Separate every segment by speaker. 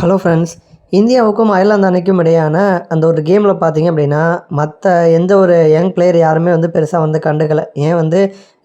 Speaker 1: Hello friends இந்தியாவுக்கும் Ireland அணிக்கும் இடையான அந்த ஒரு கேமில் பார்த்தீங்க அப்படின்னா மற்ற எந்த ஒரு யங் பிளேயர் யாருமே வந்து பெருசாக வந்து கண்டுக்கல. ஏன் வந்து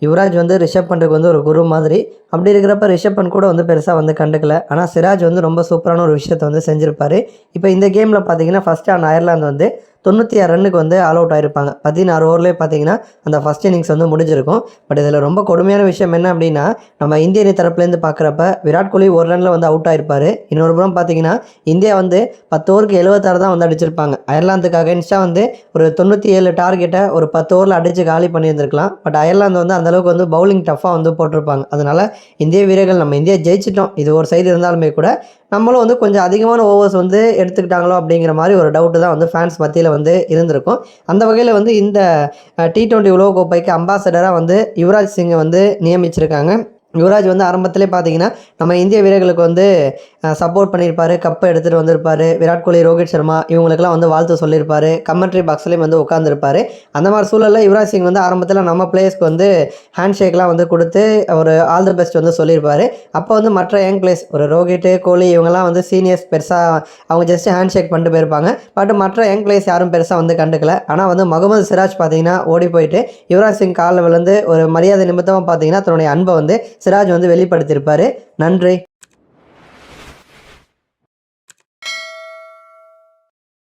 Speaker 1: யுவராஜ் வந்து ரிஷப் பண்ட்டுக்கு வந்து ஒரு குரு மாதிரி. அப்படி இருக்கிறப்ப ரிஷப் பண்ட் கூட வந்து பெருசாக வந்து கண்டுக்கல. ஆனால் சிராஜ் வந்து ரொம்ப சூப்பரான ஒரு விஷயத்தை வந்து செஞ்சுருப்பார். இப்போ இந்த கேமில் பார்த்தீங்கன்னா ஃபஸ்ட்டு ஆன் அயர்லாந்து வந்து தொண்ணூற்றி ஆறு ரன்னுக்கு வந்து ஆல் அவுட் ஆகிருப்பாங்க பதினாறு ஓவர்லேயே பார்த்தீங்கன்னா அந்த ஃபஸ்ட் இன்னிங்ஸ் வந்து முடிஞ்சிருக்கும். பட் இதில் ரொம்ப கொடுமையான விஷயம் என்ன அப்படின்னா நம்ம இந்திய அணி தரப்புலேருந்து பார்க்குறப்ப விராட் கோலி ஒரு ரனில் வந்து அவுட் ஆகிருப்பார் இன்னொரு புறம் பார்த்தீங்கன்னா இந்தியா வந்து பத்து ஓவருக்கு எழுபத்தாறு தான் வந்து அடிச்சிருப்பாங்க. அயர்லாந்துக்கு அகேன்ஸ்டாக வந்து ஒரு தொண்ணூற்றி ஏழு டார்கெட்டை ஒரு பத்து ஓவரில் அடித்து காலி பண்ணியிருந்திருக்கலாம். பட் அயர்லாந்து வந்து அந்தளவுக்கு வந்து பவுலிங் டஃப்பாக வந்து போட்டிருப்பாங்க. அதனால் இந்திய வீரர்கள் நம்ம இந்தியா ஜெயிச்சிட்டோம். இது ஒரு சைடு இருந்தாலுமே கூட நம்மளும் வந்து கொஞ்சம் அதிகமான ஓவர்ஸ் வந்து எடுத்துக்கிட்டாங்களோ அப்படிங்கிற மாதிரி ஒரு டவுட்டு தான் வந்து ஃபேன்ஸ் மத்தியில் வந்து இருந்திருக்கும். அந்த வகையில் வந்து இந்த டி டுவெண்ட்டி உலக கோப்பைக்கு அம்பாசடராக வந்து யுவராஜ் சிங்கை வந்து நியமிச்சிருக்காங்க. யுவராஜ் வந்து ஆரம்பத்திலே பார்த்தீங்கன்னா நம்ம இந்திய வீரர்களுக்கு வந்து சப்போர்ட் பண்ணியிருப்பாரு கப்பை எடுத்துகிட்டு வந்திருப்பாரு. விராட் கோலி ரோஹித் சர்மா இவங்களுக்கெல்லாம் வந்து வாழ்த்து சொல்லியிருப்பாரு. கமெண்ட்ரி பாக்ஸ்லேயும் வந்து உட்காந்துருப்பாரு அந்த மாதிரி சூழலில் யுவராஜ் சிங் வந்து ஆரம்பத்தில் நம்ம பிளேயர்ஸ்க்கு வந்து ஹேண்ட் ஷேக்லாம் வந்து கொடுத்து ஒரு ஆல் தி பெஸ்ட் வந்து சொல்லியிருப்பாரு. அப்போ வந்து மற்ற யங் பிளேயர்ஸ் ஒரு ரோஹித் கோலி இவங்கெல்லாம் வந்து சீனியர்ஸ் பெருசாக அவங்க ஜஸ்ட் ஹேண்ட் ஷேக் பண்ணிட்டு போயிருப்பாங்க. பட் மற்ற யங் பிளேயர்ஸ் யாரும் பெருசாக வந்து கண்டுக்கல. ஆனால் வந்து முகமது சிராஜ் பார்த்தீங்கன்னா ஓடி போயிட்டு யுவராஜ் சிங் காலில் விழுந்து ஒரு மரியாதை நிமித்தமாக பார்த்தீங்கன்னா தன்னுடைய அன்பை வந்து சிராஜ் வந்து வெளிப்படுத்தியிருப்பாரு. நன்றி.